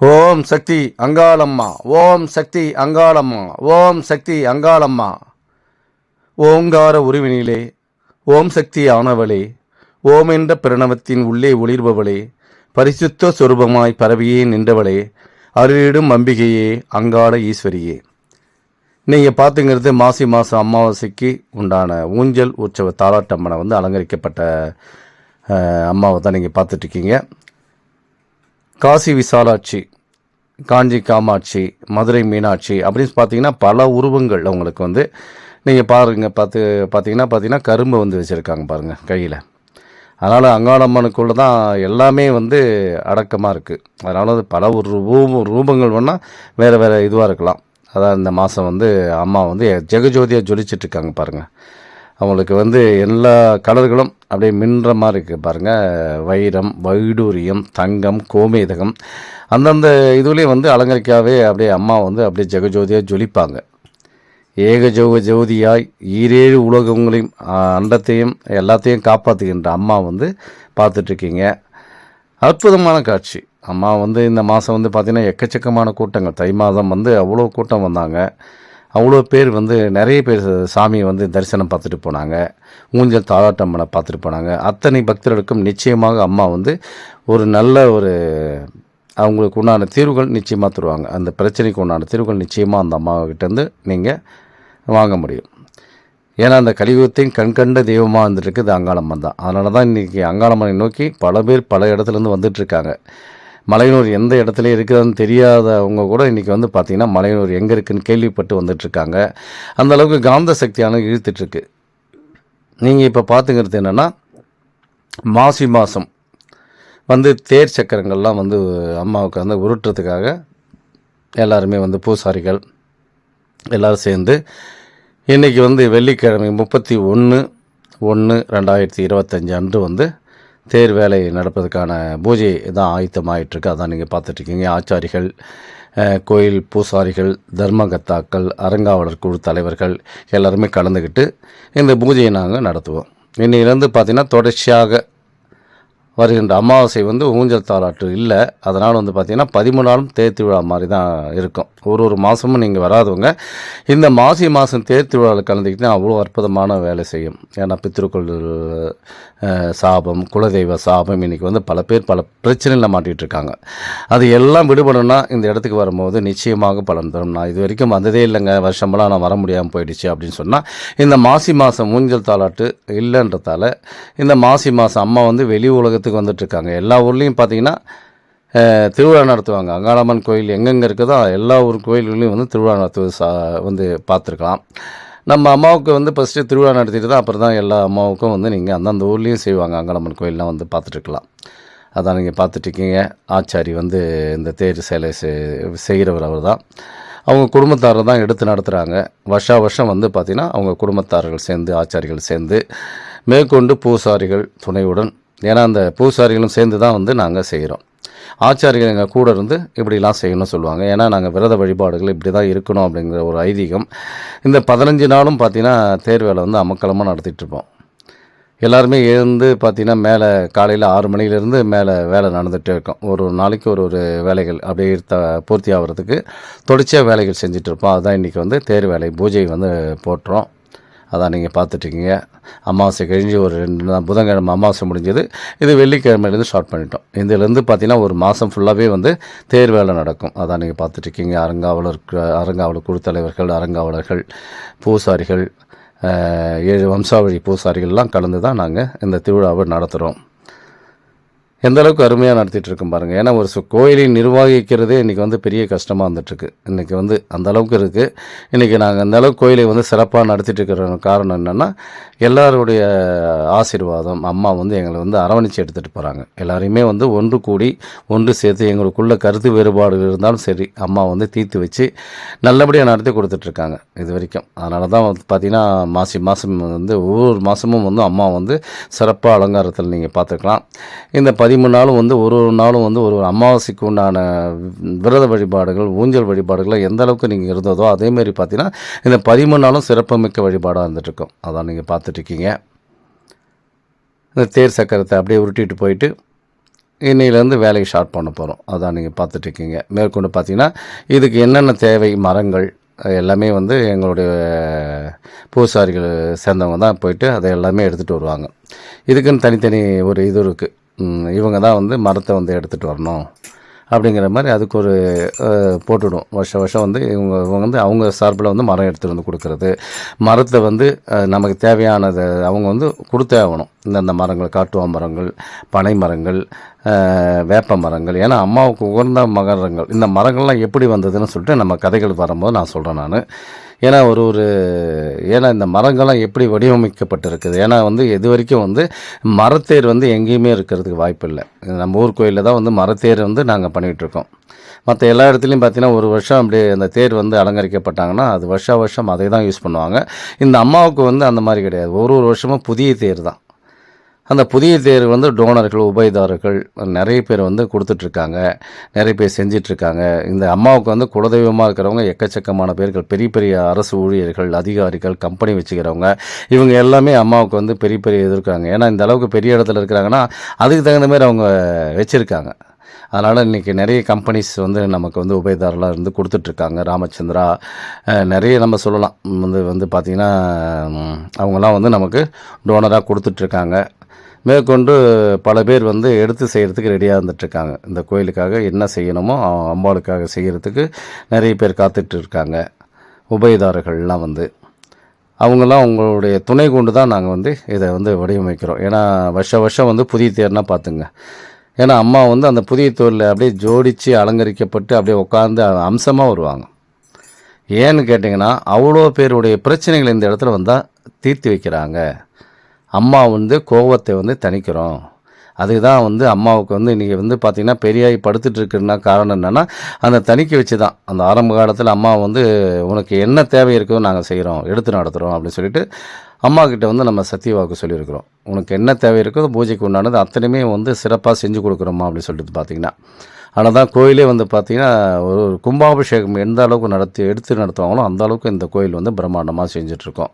ஓம் சக்தி அங்காளம்மா ஓம் சக்தி அங்காளம்மா ஓம் சக்தி அங்காளம்மா. ஓங்கார உருவினிலே ஓம் சக்தி ஆனவளே ஓம் என்ற பிரணவத்தின் உள்ளே ஒளிர்பவளே பரிசுத்த சொரூபமாய் பரவியே நின்றவளே அருளிடும் அம்பிகையே அங்காள ஈஸ்வரியே. நீங்கள் பார்த்துங்கிறது மாசி மாதம் அமாவாசைக்கு உண்டான ஊஞ்சல் உற்சவ தாலாட்டம்மனை வந்து அலங்கரிக்கப்பட்ட அம்மாவை தான் நீங்கள் பார்த்துட்ருக்கீங்க காசி விசாலாட்சி காஞ்சி காமாட்சி மதுரை மீனாட்சி அப்படின்னு பார்த்தீங்கன்னா பல உருவங்கள் அவங்களுக்கு வந்து நீங்கள் பாருங்கள் பார்த்து பார்த்தீங்கன்னா பார்த்தீங்கன்னா கரும்பு வந்து வச்சுருக்காங்க பாருங்கள் கையில். அதனால் அங்காளம்மனுக்குள்ளே தான் எல்லாமே வந்து அடக்கமாக இருக்குது அதனால் அது பல ஒரு ரூபம் ரூபங்கள் வேணால் வேறு வேறு இதுவாக இருக்கலாம். அதான் இந்த மாதம் வந்து அம்மா வந்து ஜெகஜோதியாக ஜொலிச்சிட்ருக்காங்க பாருங்கள் அவங்களுக்கு வந்து எல்லா கலர்களும் அப்படியே மின்ற மாதிரி இருக்குது பாருங்கள் வைரம் வைடூரியம் தங்கம் கோமேதகம். அந்தந்த இதுலேயும் வந்து அலங்கரிக்காவே அப்படியே அம்மா வந்து அப்படியே ஜெகஜோதியாக ஜொலிப்பாங்க. ஏகஜோக ஜோதியாய் ஈரேழு உலகங்களையும் அண்டத்தையும் எல்லாத்தையும் காப்பாற்றுகின்ற அம்மா வந்து பார்த்துட்ருக்கீங்க. அற்புதமான காட்சி. அம்மா வந்து இந்த மாதம் வந்து பார்த்திங்கன்னா எக்கச்சக்கமான கூட்டங்கள். தை மாதம் வந்து அவ்வளோ கூட்டம் வந்தாங்க. அவ்வளோ பேர் வந்து நிறைய பேர் சாமியை வந்து தரிசனம் பார்த்துட்டு போனாங்க. ஊஞ்சல் தாளாட்டம்மனை பார்த்துட்டு போனாங்க. அத்தனை பக்தர்களுக்கும் நிச்சயமாக அம்மா வந்து ஒரு நல்ல ஒரு அவங்களுக்கு உண்டான தீர்வுகள் நிச்சயமாக தருவாங்க. அந்த பிரச்சனைக்கு உண்டான தீர்வுகள் நிச்சயமாக அந்த அம்மாக்கிட்டேருந்து நீங்கள் வாங்க முடியும். ஏன்னா அந்த கலியுகத்தையும் கண்கண்ட தெய்வமாக வந்துட்டு இருக்குது அங்காளம்மன் தான். அதனால தான் இன்றைக்கி அங்காளம்மனை நோக்கி பல பேர் பல இடத்துலேருந்து வந்துட்டுருக்காங்க மலையனூர் எந்த இடத்துல இருக்குதுன்னு தெரியாதவங்க கூட இன்றைக்கி வந்து பார்த்திங்கன்னா மலையனூர் எங்கே இருக்குதுன்னு கேள்விப்பட்டு வந்துட்டுருக்காங்க. அந்த அளவுக்கு காந்த சக்தியானது இழுத்துட்ருக்கு நீங்கள் இப்போ பார்த்துங்கிறது என்னென்னா மாசி மாதம் வந்து தேர் சக்கரங்கள்லாம் வந்து அம்மாவுக்கு வந்து உருட்டுறதுக்காக எல்லாருமே வந்து பூசாரிகள் எல்லோரும் சேர்ந்து இன்றைக்கி வந்து வெள்ளிக்கிழமை முப்பத்தி ஒன்று ஒன்று ரெண்டாயிரத்தி இருபத்தஞ்சு அன்று வந்து தேர் வேலை நடப்பதற்கான பூஜை தான் ஆயத்தமாகிட்டுருக்கு அதான் நீங்கள் பார்த்துட்ருக்கீங்க. ஆச்சாரிகள் கோயில் பூசாரிகள் தர்மகத்தாக்கள் அறங்காவலர் குழு தலைவர்கள் எல்லாருமே கலந்துக்கிட்டு இந்த பூஜையை நாங்கள் நடத்துவோம். இன்னையிலேருந்து பார்த்திங்கன்னா தொடர்ச்சியாக வருகின்ற அமாவாசை வந்து ஊஞ்சல் தாலாட்டு இல்லை. அதனால் வந்து பார்த்திங்கன்னா பதிமூணு நாளும் தேர் திருவிழா மாதிரி தான் இருக்கும். ஒரு ஒரு மாதமும் நீங்கள் வராதவங்க இந்த மாசி மாதம் தேர் திருவிழாவில் கலந்துக்கிட்டு அவ்வளோ அற்புதமான வேலை செய்யும். ஏன்னா பித்ருக்கள் சாபம் குலதெய்வ சாபம் இன்றைக்கி வந்து பல பேர் பல பிரச்சனையில் மாட்டிகிட்டு இருக்காங்க அது எல்லாம் விடுபடணும்னா இந்த இடத்துக்கு வரும்போது நிச்சயமாக பலன் தரும். நான் இது வரைக்கும் வந்ததே இல்லைங்க. வருஷமெல்லாம் நான் வர முடியாமல் போயிடுச்சு அப்படின்னு சொன்னால் இந்த மாசி மாதம் ஊஞ்சல் தாலாட்டு இல்லைன்றதால இந்த மாசி மாதம் அம்மா வந்து வெளி உலகத்துக்கு வந்துட்டுருக்காங்க. எல்லா ஊர்லேயும் பார்த்தீங்கன்னா திருவிழா நடத்துவாங்க. அங்காளம்மன் கோயில் எங்கெங்கே இருக்குதோ எல்லா ஊர் கோயில்களையும் வந்து திருவிழா நடத்துவது சா வந்து பார்த்துருக்கலாம் நம்ம அம்மாவுக்கு வந்து ஃபஸ்ட்டு திருவிழா நடத்திட்டு தான் அப்புறம் தான் எல்லா அம்மாவுக்கும் வந்து நீங்கள் அந்தந்த ஊர்லேயும் செய்வாங்க. அங்காளம்மன் கோயிலெலாம் வந்து பார்த்துட்ருக்கலாம் அதான் நீங்கள் பார்த்துட்ருக்கீங்க ஆச்சாரி வந்து இந்த தேர் சேலை செய்கிறவர் அவர் தான் அவங்க குடும்பத்தாரர் தான் எடுத்து நடத்துகிறாங்க வருஷா வருஷம் வந்து பார்த்திங்கன்னா அவங்க குடும்பத்தாரர்கள் சேர்ந்து ஆச்சாரிகள் சேர்ந்து மேற்கொண்டு பூசாரிகள் துணையுடன் ஏன்னா அந்த பூசாரிகளும் சேர்ந்து தான் வந்து நாங்கள் செய்கிறோம் ஆச்சாரிகள் எங்கள் கூட இருந்து இப்படிலாம் செய்யணும்னு சொல்லுவாங்க. ஏன்னா நாங்கள் விரத வழிபாடுகள் இப்படி தான் இருக்கணும் அப்படிங்கிற ஒரு ஐதீகம். இந்த பதினஞ்சு நாளும் பார்த்திங்கன்னா தேர் வேலை வந்து அமக்கலமாக நடத்திட்டுருப்போம். எல்லாருமே எழுந்து பார்த்தீங்கன்னா மேலே காலையில் ஆறு மணிலேருந்து மேலே வேலை நடந்துகிட்டே இருக்கும். ஒரு ஒரு நாளைக்கு ஒரு ஒரு வேலைகள் அப்படியே த பூர்த்தி ஆகிறதுக்கு தொடர்ச்சியாக வேலைகள் செஞ்சிட்ருப்போம் இருப்போம். அதுதான் இன்றைக்கி வந்து தேர் வேலை பூஜை வந்து போட்டுறோம். அதான் நீங்கள் பார்த்துட்ருக்கீங்க அமாவாசை கழிஞ்சு ஒரு ரெண்டு நாள் புதன்கிழமை அமாவாசை முடிஞ்சது. இது வெள்ளிக்கிழமையிலேருந்து ஸ்டார்ட் பண்ணிட்டோம். இதுலேருந்து பார்த்தீங்கன்னா ஒரு மாதம் ஃபுல்லாகவே வந்து தேர் வேலை நடக்கும். அதான் நீங்கள் பார்த்துட்ருக்கீங்க அரங்காவலர் அரங்காவலர் குழு தலைவர்கள் அரங்காவலர்கள் பூசாரிகள் ஏழு வம்சாவழி பூசாரிகள்லாம் கலந்து தான் நாங்கள் இந்த திருவிழாவை நடத்துகிறோம் எந்த அளவுக்கு அருமையாக நடத்திட்டு இருக்கும் பாருங்கள் ஏன்னா ஒரு சு- கோயிலை நிர்வகிக்கிறதே இன்றைக்கி வந்து பெரிய கஷ்டமாக வந்துட்டுருக்கு. இன்றைக்கி வந்து அந்த அளவுக்கு இருக்குது இன்றைக்கி நாங்கள் அந்த அளவுக்கு கோயிலை வந்து சிறப்பாக நடத்திட்டு இருக்கிற காரணம் என்னென்னா எல்லாருடைய ஆசீர்வாதம் அம்மா வந்து எங்களை வந்து அரவணைச்சு எடுத்துகிட்டு போகிறாங்க எல்லாரையுமே வந்து ஒன்று கூடி ஒன்று சேர்த்து எங்களுக்குள்ள கருத்து வேறுபாடுகள் இருந்தாலும் சரி அம்மா வந்து தீர்த்து வச்சு நல்லபடியாக நடத்தி கொடுத்துட்ருக்காங்க இது வரைக்கும். அதனால தான் வந்து பார்த்திங்கன்னா மாசி மாதம் வந்து ஒவ்வொரு மாதமும் வந்து அம்மா வந்து சிறப்பாக அலங்காரத்தில் நீங்கள் பார்த்துக்கலாம் இந்த பதி பதிமூணு நாளும் வந்து ஒரு ஒரு நாளும் வந்து ஒரு ஒரு அமாவாசைக்கு உண்டான விரத வழிபாடுகள் ஊஞ்சல் வழிபாடுகள் எந்த அளவுக்கு நீங்கள் இருந்ததோ அதேமாரி பார்த்தீங்கன்னா இந்த பதிமூணு நாளும் சிறப்புமிக்க வழிபாடாக இருந்துகிட்ருக்கும் அதான் நீங்கள் பார்த்துட்ருக்கீங்க இந்த தேர் சக்கரத்தை அப்படியே உருட்டிட்டு போயிட்டு இன்னையிலேருந்து வேலையை ஸ்டார்ட் பண்ண போகிறோம் அதான் நீங்கள் பார்த்துட்ருக்கீங்க மேற்கொண்டு பார்த்தீங்கன்னா இதுக்கு என்னென்ன தேவை மரங்கள் எல்லாமே வந்து எங்களுடைய பூசாரிகள் சேர்ந்தவங்க தான் போயிட்டு அதை எல்லாமே எடுத்துகிட்டு வருவாங்க. இதுக்குன்னு தனித்தனி ஒரு இது இருக்குது இவங்க தான் வந்து மரத்தை வந்து எடுத்துகிட்டு வரணும் அப்படிங்கிற மாதிரி அதுக்கு ஒரு போட்டுவிடும் வருஷம் வருஷம் வந்து இவங்க இவங்க வந்து அவங்க சார்பில் வந்து மரம் எடுத்துகிட்டு வந்து கொடுக்குறது. மரத்தை வந்து நமக்கு தேவையானதை அவங்க வந்து கொடுத்தே ஆகணும். இந்தந்த மரங்கள் காட்டுவா மரங்கள் பனை மரங்கள் வேப்ப மரங்கள். ஏன்னா அம்மாவுக்கு உகந்த மரங்கள் இந்த மரங்கள்லாம் எப்படி வந்ததுன்னு சொல்லிட்டு நம்ம கதைகள் வரும்போது நான் சொல்கிறேன் நான். ஏன்னா ஒரு ஒரு ஏன்னா இந்த மரங்கள்லாம் எப்படி வடிவமைக்கப்பட்டிருக்குது? ஏன்னா வந்து இது வரைக்கும் வந்து மரத்தேர் வந்து எங்கேயுமே இருக்கிறதுக்கு வாய்ப்பு இல்லை நம்ம ஊர் கோயிலில் தான் வந்து மரத்தேர் வந்து நாங்கள் பண்ணிகிட்ருக்கோம். மற்ற எல்லா இடத்துலையும் பார்த்தீங்கன்னா ஒரு வருஷம் அப்படியே அந்த தேர் வந்து அலங்கரிக்கப்பட்டாங்கன்னா அது வருஷா வருஷம் அதை தான் யூஸ் பண்ணுவாங்க. இந்த அம்மாவுக்கு வந்து அந்த மாதிரி கிடையாது. ஒரு ஒரு வருஷமும் புதிய தேர் தான். அந்த புதிய தேர் வந்து டோனர்கள் உபயதாரர்கள் நிறைய பேர் வந்து கொடுத்துட்ருக்காங்க. நிறைய பேர் செஞ்சிட்ருக்காங்க. இந்த அம்மாவுக்கு வந்து குலதெய்வமாக இருக்கிறவங்க எக்கச்சக்கமான பேர்கள். பெரிய பெரிய அரசு ஊழியர்கள் அதிகாரிகள் கம்பெனி வச்சுக்கிறவங்க. இவங்க எல்லாமே அம்மாவுக்கு வந்து பெரிய பெரிய இது இருக்காங்க ஏன்னா இந்த அளவுக்கு பெரிய இடத்துல இருக்கிறாங்கன்னா அதுக்கு தகுந்த மாதிரி அவங்க வச்சுருக்காங்க. அதனால் இன்றைக்கி நிறைய கம்பெனிஸ் வந்து நமக்கு வந்து உபயதாரலாக இருந்து கொடுத்துட்ருக்காங்க. ராமச்சந்திரா நிறைய நம்ம சொல்லலாம். வந்து வந்து பார்த்திங்கன்னா அவங்களாம் வந்து நமக்கு டோனராக கொடுத்துட்ருக்காங்க. மேற்கொண்டு பல பேர் வந்து எடுத்து செய்கிறதுக்கு ரெடியாக இருந்துட்டுருக்காங்க. இந்த கோயிலுக்காக என்ன செய்யணுமோ அம்பாளுக்காக செய்கிறதுக்கு நிறைய பேர் காத்துட்டு இருக்காங்க உபயதாரர்கள்லாம் வந்து. அவங்கெல்லாம் உங்களுடைய துணை கொண்டு தான் நாங்கள் வந்து இதை வந்து வடிவமைக்கிறோம். ஏன்னா வருஷ வருஷம் வந்து புதிய தேர்னா பார்த்துங்க. ஏன்னா அம்மா வந்து அந்த புதிய தோரில் அப்படியே ஜோடித்து அலங்கரிக்கப்பட்டு அப்படியே உட்காந்து அம்சமாக வருவாங்க. ஏன்னு கேட்டிங்கன்னா அவ்வளோ பேருடைய பிரச்சனைகள் இந்த இடத்துல வந்தால் தீர்த்து வைக்கிறாங்க. அம்மா வந்து கோபத்தை வந்து தணிக்கிறோம். அதுதான் வந்து அம்மாவுக்கு வந்து இன்றைக்கி வந்து பார்த்திங்கன்னா பெரியாய் படுத்துட்ருக்குன்னா காரணம் என்னென்னா அந்த தணிக்க வச்சு தான் அந்த ஆரம்ப காலத்தில் அம்மா வந்து உனக்கு என்ன தேவை இருக்கோ நாங்கள் செய்கிறோம் எடுத்து நடத்துகிறோம் அப்படின்னு சொல்லிட்டு அம்மா கிட்ட வந்து நம்ம சத்தியவாக்கு சொல்லியிருக்கிறோம். உனக்கு என்ன தேவை இருக்கோ பூஜைக்கு உண்டானது அத்தனையுமே வந்து சிறப்பாக செஞ்சு கொடுக்குறோமா அப்படின்னு சொல்லிட்டு பார்த்தீங்கன்னா ஆனால் தான் கோயிலே வந்து பார்த்திங்கன்னா ஒரு ஒரு கும்பாபிஷேகம் எந்த அளவுக்கு நடத்தி எடுத்து நடத்துவாங்களோ அந்த அளவுக்கு இந்த கோயில் வந்து பிரம்மாண்டமாக செஞ்சிட்ருக்கோம்.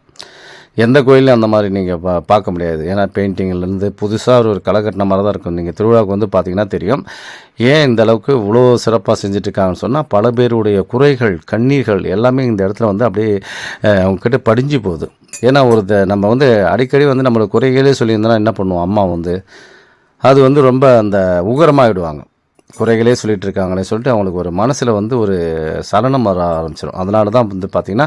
எந்த கோயிலையும் அந்த மாதிரி நீங்கள் பா பார்க்க முடியாது. ஏன்னா பெயிண்டிங்லேருந்து புதுசாக ஒரு களை கட்டின மாதிரி தான் இருக்கும். நீங்கள் திருவிழாவுக்கு வந்து பார்த்தீங்கன்னா தெரியும். ஏன் இந்த அளவுக்கு இவ்வளோ சிறப்பாக செஞ்சுட்ருக்காங்கன்னு சொன்னால் பல பேருடைய குறைகள் கண்ணீர்கள் எல்லாமே இந்த இடத்துல வந்து அப்படியே அவங்கக்கிட்ட படிஞ்சு போகுது. ஏன்னா ஒரு த- நம்ம வந்து அடிக்கடி வந்து நம்மளோட குறைகளே சொல்லியிருந்தோன்னா என்ன பண்ணுவோம்? அம்மா வந்து அது வந்து ரொம்ப அந்த உகரமாகிடுவாங்க குறைகளே சொல்லிட்டு இருக்காங்களே சொல்லிட்டு அவங்களுக்கு ஒரு மனசில் வந்து ஒரு சலனம் வர ஆரம்பிச்சிடும் அதனால தான் வந்து பார்த்திங்கன்னா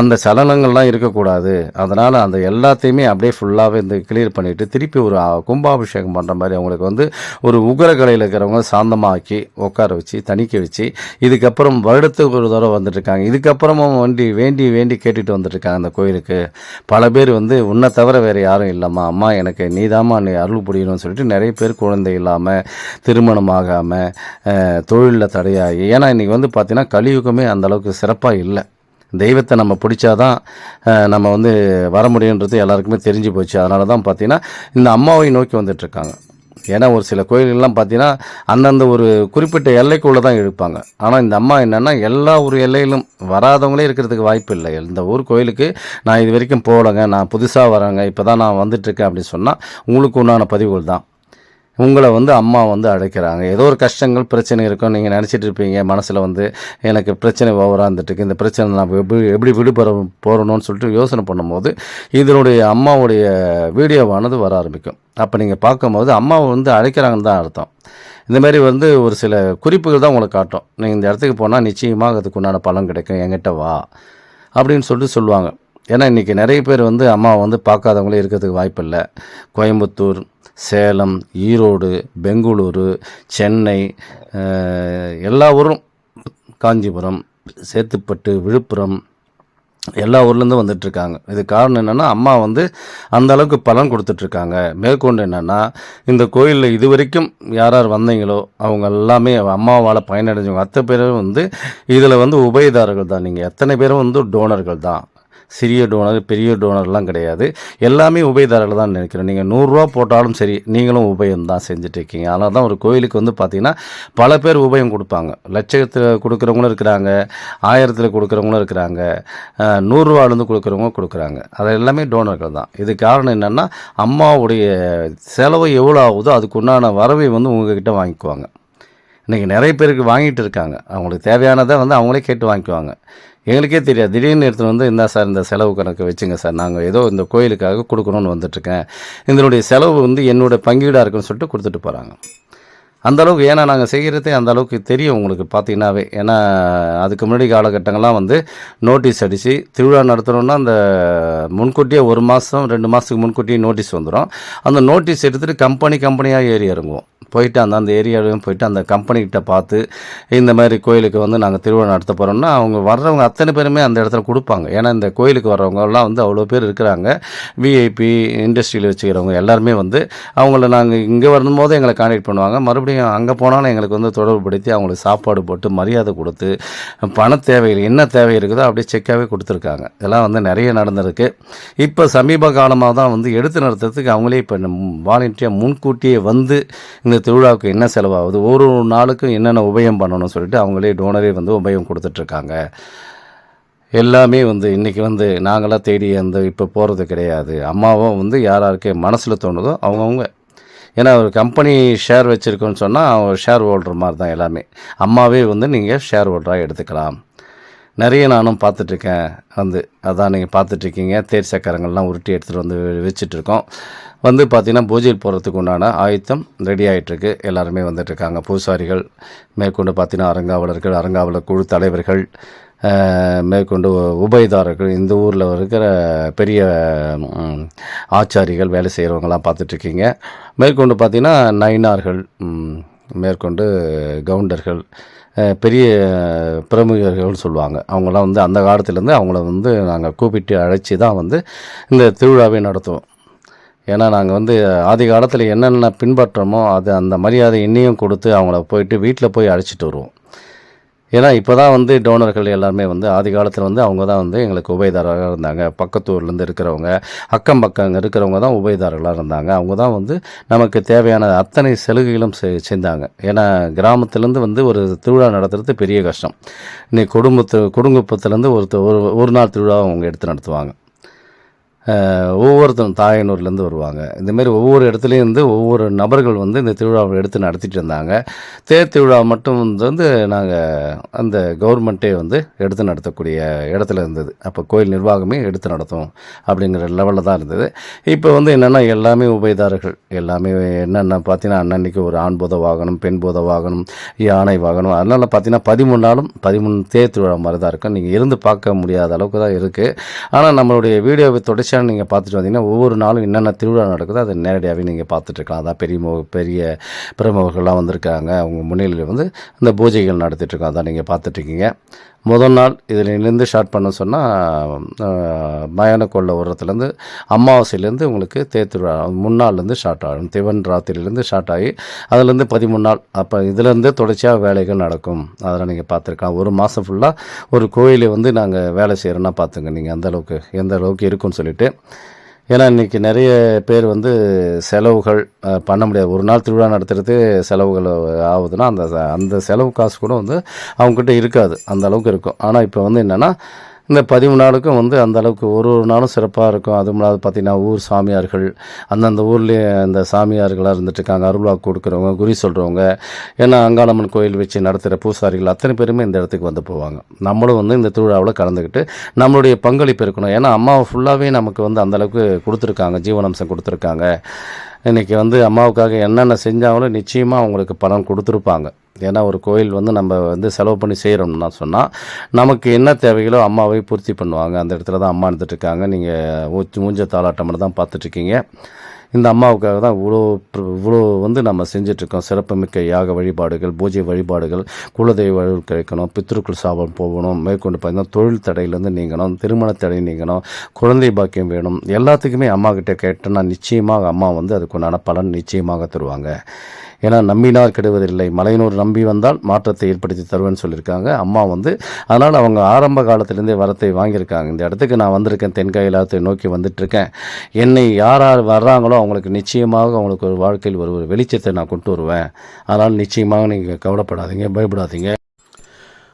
அந்த சலனங்கள்லாம் இருக்கக்கூடாது. அதனால் அந்த எல்லாத்தையுமே அப்படியே ஃபுல்லாகவே இந்த கிளியர் பண்ணிவிட்டு திருப்பி ஒரு கும்பாபிஷேகம் பண்ணுற மாதிரி அவங்களுக்கு வந்து ஒரு உகரக்கலையில் இருக்கிறவங்க சாந்தமாக்கி உட்கார வச்சு தணிக்க வச்சு இதுக்கப்புறம் வருடத்துக்கு ஒரு தடவை வந்துட்டுருக்காங்க. இதுக்கப்புறமும் வண்டி வேண்டி வேண்டி கேட்டுட்டு வந்துட்டுருக்காங்க அந்த கோயிலுக்கு. பல பேர் வந்து உன்னை தவிர வேறு யாரும் இல்லைம்மா. அம்மா எனக்கு நீதாம்மா நீ அருள் புரியணும்னு சொல்லிட்டு நிறைய பேர் குழந்தை இல்லாமல் திருமணம் ஆகாமல் தொழிலில் தடையாகி. ஏன்னா இன்றைக்கி வந்து பார்த்திங்கன்னா கலியுகமே அந்தளவுக்கு சிறப்பாக இல்லை. தெய்வத்தை நம்ம பிடிச்சாதான் நம்ம வந்து வர முடியுன்றது எல்லாருக்குமே தெரிஞ்சு போச்சு. அதனால தான் பார்த்தீங்கன்னா இந்த அம்மாவை நோக்கி வந்துட்டுருக்காங்க ஏன்னா ஒரு சில கோயில்கள்லாம் பார்த்தீங்கன்னா அந்தந்த ஒரு குறிப்பிட்ட எல்லைக்குள்ளே தான் இழுப்பாங்க. ஆனால் இந்த அம்மா என்னென்னா எல்லா ஒரு எல்லையிலும் வராதவங்களே இருக்கிறதுக்கு வாய்ப்பு இல்லை. இந்த ஊர் கோயிலுக்கு நான் இது வரைக்கும் போகலைங்க. நான் புதுசாக வரேங்க இப்போ தான் நான் வந்துட்டுருக்கேன் அப்படின்னு சொன்னால் உங்களுக்கு உண்டான பதிவுகள் தான் உங்களை வந்து அம்மா வந்து அழைக்கிறாங்க. ஏதோ ஒரு கஷ்டங்கள் பிரச்சனை இருக்கும். நீங்கள் நினச்சிட்டு இருப்பீங்க மனசில் வந்து எனக்கு பிரச்சனை ஓவராக இருந்துட்டுருக்கு. இந்த பிரச்சனை நான் எப்படி எப்படி விடுபட போகிறணும்னு சொல்லிட்டு யோசனை பண்ணும்போது இதனுடைய அம்மாவுடைய வீடியோவானது வர ஆரம்பிக்கும். அப்போ நீங்கள் பார்க்கும்போது அம்மாவை வந்து அழைக்கிறாங்கன்னு தான் அர்த்தம். இந்த மாதிரி வந்து ஒரு சில குறிப்புகள் தான் உங்களுக்கு காட்டும். நீங்கள் இந்த இடத்துக்கு போனால் நிச்சயமாக அதுக்கு உண்டான பலன் கிடைக்கும். என்கிட்ட வா. அப்படின்னு சொல்லிட்டு சொல்லுவாங்க. ஏன்னா இன்றைக்கி நிறைய பேர் வந்து அம்மாவை வந்து பார்க்காதவங்களே இருக்கிறதுக்கு வாய்ப்பில்லை. கோயம்புத்தூர் சேலம் ஈரோடு பெங்களூரு சென்னை எல்லா ஊரும் காஞ்சிபுரம் சேத்துப்பட்டு விழுப்புரம் எல்லா ஊர்லேருந்து வந்துட்டுருக்காங்க இது காரணம் என்னென்னா அம்மா வந்து அந்த அளவுக்கு பலன் கொடுத்துட்ருக்காங்க. மேற்கொண்டு என்னென்னா இந்த கோயிலில் இது வரைக்கும் யார் யார் வந்தீங்களோ அவங்க எல்லாமே அம்மாவால் பயனடைஞ்சவங்க. அத்தனை பேரும் வந்து இதில் வந்து உபயதாரர்கள் தான். நீங்கள் எத்தனை பேரும் வந்து டோனர்கள் தான். சிறிய டோனர் பெரிய டோனர்லாம் கிடையாது. எல்லாமே உபயதாரில் தான் நினைக்கிறேன். நீங்கள் நூறுரூவா போட்டாலும் சரி நீங்களும் உபயம் தான் செஞ்சுட்டு இருக்கீங்க அதனால தான் ஒரு கோயிலுக்கு வந்து பார்த்தீங்கன்னா பல பேர் உபயம் கொடுப்பாங்க. லட்சத்தில் கொடுக்குறவங்களும் இருக்கிறாங்க ஆயிரத்தில் கொடுக்குறவங்களும் இருக்கிறாங்க நூறுரூவாலேருந்து கொடுக்குறவங்க கொடுக்குறாங்க. அது எல்லாமே டோனர்கள் தான். இது காரணம் என்னென்னா அம்மாவுடைய செலவு எவ்வளோ ஆகுதோ அதுக்குண்டான வரவை வந்து உங்ககிட்ட வாங்கிக்குவாங்க. இன்றைக்கி நிறைய பேருக்கு வாங்கிட்டு இருக்காங்க. அவங்களுக்கு தேவையானதை வந்து அவங்களே கேட்டு வாங்கிக்குவாங்க. எங்களுக்கே தெரியாது. திடீர்னு எடுத்துகிட்டு வந்து இந்த சார் இந்த செலவு கணக்கு வச்சுங்க சார். நாங்கள் ஏதோ இந்த கோயிலுக்காக கொடுக்கணும்னு வந்துட்டுருக்கேன் இதனுடைய செலவு வந்து என்னோடய பங்கீடாக இருக்குன்னு சொல்லிட்டு கொடுத்துட்டு போகிறாங்க அந்தளவுக்கு ஏன்னா நாங்கள் செய்கிறதே அந்தளவுக்கு தெரியும் உங்களுக்கு பார்த்தீங்கன்னாவே ஏன்னா அதுக்கு முன்னாடி காலகட்டங்கள்லாம் வந்து நோட்டீஸ் அடித்து திருவிழா நடத்துகிறோன்னா அந்த முன்கூட்டியே ஒரு மாதம் ரெண்டு மாதத்துக்கு முன்கூட்டியே நோட்டீஸ் வந்துடும் அந்த நோட்டீஸ் எடுத்துகிட்டு கம்பெனி கம்பெனியாக ஏறி இறங்குவோம். போயிட்டு அந்த அந்த ஏரியாவிலையும் போயிட்டு அந்த கம்பெனிக்கிட்ட பார்த்து இந்த மாதிரி கோயிலுக்கு வந்து நாங்கள் திருவிழா நடத்த போகிறோம்னா அவங்க வர்றவங்க அத்தனை பேருமே அந்த இடத்துல கொடுப்பாங்க. ஏன்னா இந்த கோயிலுக்கு வர்றவங்கலாம் வந்து அவ்வளோ பேர் இருக்கிறாங்க. விஐபி இண்டஸ்ட்ரியில் வச்சுக்கிறவங்க எல்லாருமே வந்து அவங்கள நாங்கள் இங்கே வரும்போது எங்களை கான்டாக்ட் பண்ணுவாங்க. மறுபடியும் அங்கே போனாலும் எங்களுக்கு வந்து தொடர்புபடுத்தி அவங்களுக்கு சாப்பாடு போட்டு மரியாதை கொடுத்து பண தேவைகள் என்ன தேவை இருக்குதோ அப்படியே செக்காகவே கொடுத்துருக்காங்க. இதெல்லாம் வந்து நிறைய நடந்திருக்கு. இப்போ சமீப காலமாக தான் வந்து எடுத்து நடத்துறதுக்கு அவங்களே இப்போ வாலண்டியாக முன்கூட்டியே வந்து இந்த திருவிழாவுக்கு என்ன செலவாகுது ஒரு ஒரு நாளுக்கும் என்னென்ன உபயம் பண்ணணும்னு சொல்லிட்டு அவங்களே டோனரே வந்து உபயம் கொடுத்துட்ருக்காங்க. எல்லாமே வந்து இன்றைக்கி வந்து நாங்களாம் தேடி அந்த இப்போ போகிறது கிடையாது. அம்மாவும் வந்து யார் மனசில் தோணுதோ அவங்கவுங்க ஏன்னா ஒரு கம்பெனி ஷேர் வச்சுருக்கோன்னு சொன்னால் ஷேர் ஹோல்டர் மாதிரி தான் எல்லாமே. அம்மாவே வந்து நீங்கள் ஷேர் ஹோல்டராக எடுத்துக்கலாம். நிறைய நானும் பார்த்துட்ருக்கேன். வந்து அதான் நீங்கள் பார்த்துட்ருக்கீங்க. தேர் சக்கரங்கள்லாம் உருட்டி எடுத்துகிட்டு வந்து வச்சுட்ருக்கோம் வந்து பார்த்திங்கன்னா பூஜையில் போகிறதுக்கு உண்டான ஆயத்தம் ரெடி ஆகிட்டுருக்கு எல்லாருமே வந்துட்டுருக்காங்க பூசாரிகள் மேற்கொண்டு பார்த்திங்கன்னா அரங்காவலர்கள் அரங்காவலர் குழு தலைவர்கள் மேற்கொண்டு உபயதாரர்கள் இந்த ஊரில் இருக்கிற பெரிய ஆச்சாரிகள் வேலை செய்கிறவங்களாம் பார்த்துட்ருக்கீங்க. மேற்கொண்டு பார்த்திங்கன்னா நயினார்கள் மேற்கொண்டு கவுண்டர்கள் பெரிய பிரமுகர்கள்னு சொல்லுவாங்க. அவங்களாம் வந்து அந்த காலத்துலேருந்து அவங்கள வந்து நாங்கள் கூப்பிட்டு அழைச்சி தான் வந்து இந்த திருவிழாவை நடத்துவோம். ஏன்னா நாங்கள் வந்து ஆதி காலத்தில் என்னென்ன பின்பற்றமோ அது அந்த மரியாதை இன்னையும் கொடுத்து அவங்கள போயிட்டு வீட்டில் போய் அழைச்சிட்டு வருவோம். ஏன்னா இப்போ தான் வந்து டோனர்கள் எல்லாருமே வந்து ஆதி காலத்தில் வந்து அவங்க தான் வந்து எங்களுக்கு உபயதாரராக இருந்தாங்க. பக்கத்து ஊர்லேருந்து இருக்கிறவங்க அக்கம் பக்கம் இருக்கிறவங்க தான் உபயதாரர்களாக இருந்தாங்க. அவங்க தான் வந்து நமக்கு தேவையான அத்தனை சலுகைகளும் செ- செஞ்சாங்க. ஏன்னா கிராமத்துலேருந்து வந்து ஒரு திருவிழா நடத்துறது பெரிய கஷ்டம். இன்னைக்கு குடும்பத்து குடும்பத்துலேருந்து ஒருத்தர் ஒரு ஒரு நாள் திருவிழா அவங்க எடுத்து நடத்துவாங்க. ஒவ்வொருத்தரும் தாயனூர்லேருந்து வருவாங்க. இந்தமாரி ஒவ்வொரு இடத்துலையும் வந்து ஒவ்வொரு நபர்கள் வந்து இந்த திருவிழாவை எடுத்து நடத்திட்டு இருந்தாங்க. தேர் திருவிழா மட்டும் வந்து நாங்கள் அந்த கவர்மெண்ட்டே வந்து எடுத்து நடத்தக்கூடிய இடத்துல இருந்தது. அப்போ கோயில் நிர்வாகமே எடுத்து நடத்தும் அப்படிங்கிற லெவலில் தான் இருந்தது. இப்போ வந்து என்னென்னா எல்லாமே உபயதாரர்கள். எல்லாமே என்னென்ன பார்த்தீங்கன்னா அன்னன்னைக்கு ஒரு ஆண் போத வாகனம் பெண் போத வாகனம் யானை வாகனம் அதனால் பார்த்தீங்கன்னா பதிமூணு நாளும் பதிமூணு தேர் திருவிழா மாதிரி தான் இருக்கும். நீங்கள் இருந்து பார்க்க முடியாத அளவுக்கு தான் இருக்குது ஆனால் நம்மளுடைய வீடியோவை தொடர்ச்சியாக நீங்கள் பார்த்துட்டு வந்தீங்கன்னா ஒவ்வொரு நாளும் என்னென்ன திருவிழா நடக்குதோ அதை நேரடியாகவே நீங்கள் பார்த்துட்ருக்கலாம் அதான் பெரிய மு- பெரிய பிரமுகர்கள்லாம் வந்திருக்காங்க. அவங்க முன்னிலையில் வந்து இந்த பூஜைகள் நடத்திட்டுருக்கோம் அதான் நீங்கள் பார்த்துட்ருக்கீங்க முதல் நாள் இதிலிருந்து ஸ்டார்ட் பண்ண சொன்னால் மயான கொள்ள உரத்துலேருந்து அமாவாசையிலேருந்து உங்களுக்கு தேத்திருவிழா முன்னாள்லேருந்து ஸ்டார்ட் ஆகும். திவன் ராத்திரிலேருந்து ஸ்டார்ட் ஆகி அதுலேருந்து பதிமூணு நாள். அப்போ இதுலேருந்து தொடர்ச்சியாக வேலைகள் நடக்கும். அதெல்லாம் நீங்கள் பார்த்துருக்கலாம். ஒரு மாதம் ஃபுல்லாக ஒரு கோயிலை வந்து நாங்கள் வேலை செய்கிறோன்னா பார்த்துங்க. நீங்கள் அந்தளவுக்கு எந்த அளவுக்கு இருக்கும்னு சொல்லிட்டு. ஏன்னா இன்றைக்கி நிறைய பேர் வந்து செலவுகள் பண்ண முடியாது. ஒரு நாள் திருவிழா நடத்துகிறது செலவுகள் ஆகுதுன்னா அந்த அந்த செலவு காசு கூட வந்து அவங்கக்கிட்ட இருக்காது. அந்த அளவுக்கு இருக்கும். ஆனால் இப்போ வந்து என்னென்னா இந்த பதிமூணு நாளுக்கும் வந்து அந்த அளவுக்கு ஒரு ஒரு நாளும் சிறப்பாக இருக்கும். அது முன்னாடி பார்த்தீங்கன்னா ஊர் சாமியார்கள் அந்தந்த ஊர்லேயே அந்த சாமியார்களாக இருந்துட்டுருக்காங்க அருள்வாக்கு கொடுக்குறவங்க குறி சொல்கிறவங்க ஏன்னா அங்காளம்மன் கோயில் வச்சு நடத்துகிற பூசாரிகள் அத்தனை பேருமே இந்த இடத்துக்கு வந்து போவாங்க. நம்மளும் வந்து இந்த திருவிழாவில் கலந்துக்கிட்டு நம்மளுடைய பங்களிப்பு இருக்கணும். ஏன்னா அம்மாவை ஃபுல்லாகவே நமக்கு வந்து அந்தளவுக்கு கொடுத்துருக்காங்க ஜீவனம்சம் கொடுத்துருக்காங்க. இன்றைக்கி வந்து அம்மாவுக்காக என்னென்ன செஞ்சாங்களோ நிச்சயமாக அவங்களுக்கு பலன் கொடுத்துருப்பாங்க. ஏன்னா ஒரு கோயில் வந்து நம்ம வந்து செலவு பண்ணி செய்கிறோம்னா சொன்னால் நமக்கு என்ன தேவைகளோ அம்மாவை பூர்த்தி பண்ணுவாங்க. அந்த இடத்துல தான் அம்மா இருந்துட்டு இருக்காங்க. நீங்கள் ஊச்சி மூஞ்ச தாளாட்டம் தான் பார்த்துட்ருக்கீங்க இந்த அம்மாவுக்காக தான் இவ்வளோ இவ்வளோ வந்து நம்ம செஞ்சிட்ருக்கோம். சிறப்புமிக்க யாக வழிபாடுகள் பூஜை வழிபாடுகள் குலதெய்வ கிடைக்கணும் பித்திருக்குள் சாபம் போகணும் மேற்கொண்டு பார்த்தீங்கன்னா தொழில் தடையிலேருந்து நீங்கணும் திருமண தடை நீங்கணும் குழந்தை பாக்கியம் வேணும். எல்லாத்துக்குமே அம்மா கிட்ட கேட்டோன்னா நிச்சயமாக அம்மா வந்து அதுக்குண்டான பலன் நிச்சயமாக தருவாங்க. ஏன்னா நம்பினார் கெடுவதில்லை. மலையனூர் நம்பி வந்தால் மாற்றத்தை ஏற்படுத்தி தருவேன்னு சொல்லியிருக்காங்க. அம்மா வந்து அதனால் அவங்க ஆரம்ப காலத்திலேருந்தே வரத்தை வாங்கியிருக்காங்க. இந்த இடத்துக்கு நான் வந்திருக்கேன். தென்காயிலாத்தை நோக்கி வந்துட்டுருக்கேன். என்னை யார் யார் வர்றாங்களோ அவங்களுக்கு நிச்சயமாக அவங்களுக்கு ஒரு வாழ்க்கையில் ஒரு ஒரு வெளிச்சத்தை நான் கொண்டு வருவேன். அதனால் நிச்சயமாக நீங்கள் கவலைப்படாதீங்க பயப்படாதீங்க.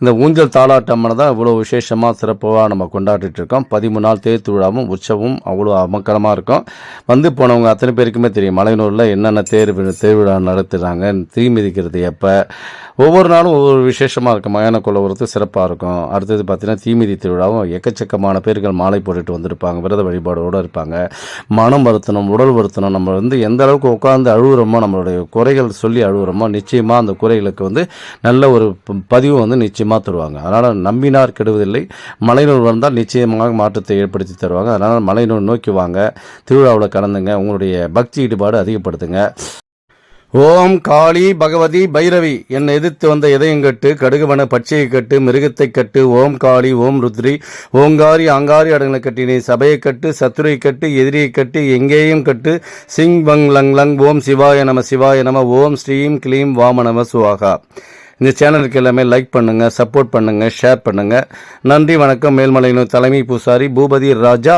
இந்த ஊஞ்சல் தாளாட்டம்னு தான் இவ்வளோ விசேஷமாக சிறப்பாக நம்ம கொண்டாடிட்டு இருக்கோம். பதிமூணு நாள் தேர் திருவிழாவும் உற்சவம் அவ்வளோ அமக்கலமாக இருக்கும். வந்து போனவங்க அத்தனை பேருக்குமே தெரியும் மலையனூரில் என்னென்ன தேர் திருவிழா நடத்துகிறாங்க தீ மிதிக்கிறது எப்போ? ஒவ்வொரு நாளும் ஒவ்வொரு விசேஷமாக இருக்கும். மயான குலவரத்து சிறப்பாக இருக்கும். அடுத்தது பார்த்தீங்கன்னா தீமிதி திருவிழாவும் எக்கச்சக்கமான பேர்கள் மாலை போட்டுட்டு வந்திருப்பாங்க விரத வழிபாடோடு இருப்பாங்க. மனம் வருத்தணும் உடல் வருத்தணும். நம்ம வந்து எந்த அளவுக்கு உட்காந்து அழுகுறோமோ நம்மளுடைய குறைகள் சொல்லி அழுகுறோமோ நிச்சயமாக அந்த குறைகளுக்கு வந்து நல்ல ஒரு ப- பதிவு வந்து நிச்சயமாக தருவாங்க. அதனால் நம்பினார் கெடுவதில்லை. மலைநூல் வந்தால் நிச்சயமாக மாற்றத்தை ஏற்படுத்தி தருவாங்க. அதனால் மலைநூல் நோக்கி வாங்க. திருவிழாவில் கலந்துங்க. உங்களுடைய பக்தி ஈடுபாடு அதிகப்படுத்துங்க. ஓம் காளி பகவதி பைரவி. என்னை எதிர்த்து வந்த இதயங்கட்டு கடுகுவன பச்சையை கட்டு மிருகத்தை கட்டு ஓம் காளி ஓம் ருத்ரி ஓங்காரி அங்காரி அடங்களை கட்டினே சபையை கட்டு சத்துரை கட்டு எதிரியை கட்டு எங்கேயும் கட்டு சிங் பங் லங் லங் ஓம் சிவாய நம சிவாய நம ஓம் ஸ்ரீம் கிளீம் வாம நம சுவாகா. இந்த சேனலுக்கு எல்லாமே லைக் பண்ணுங்கள் சப்போர்ட் பண்ணுங்கள் ஷேர் பண்ணுங்கள் நன்றி வணக்கம். மேல்மலையினர் தலைமை பூசாரி பூபதி ராஜா.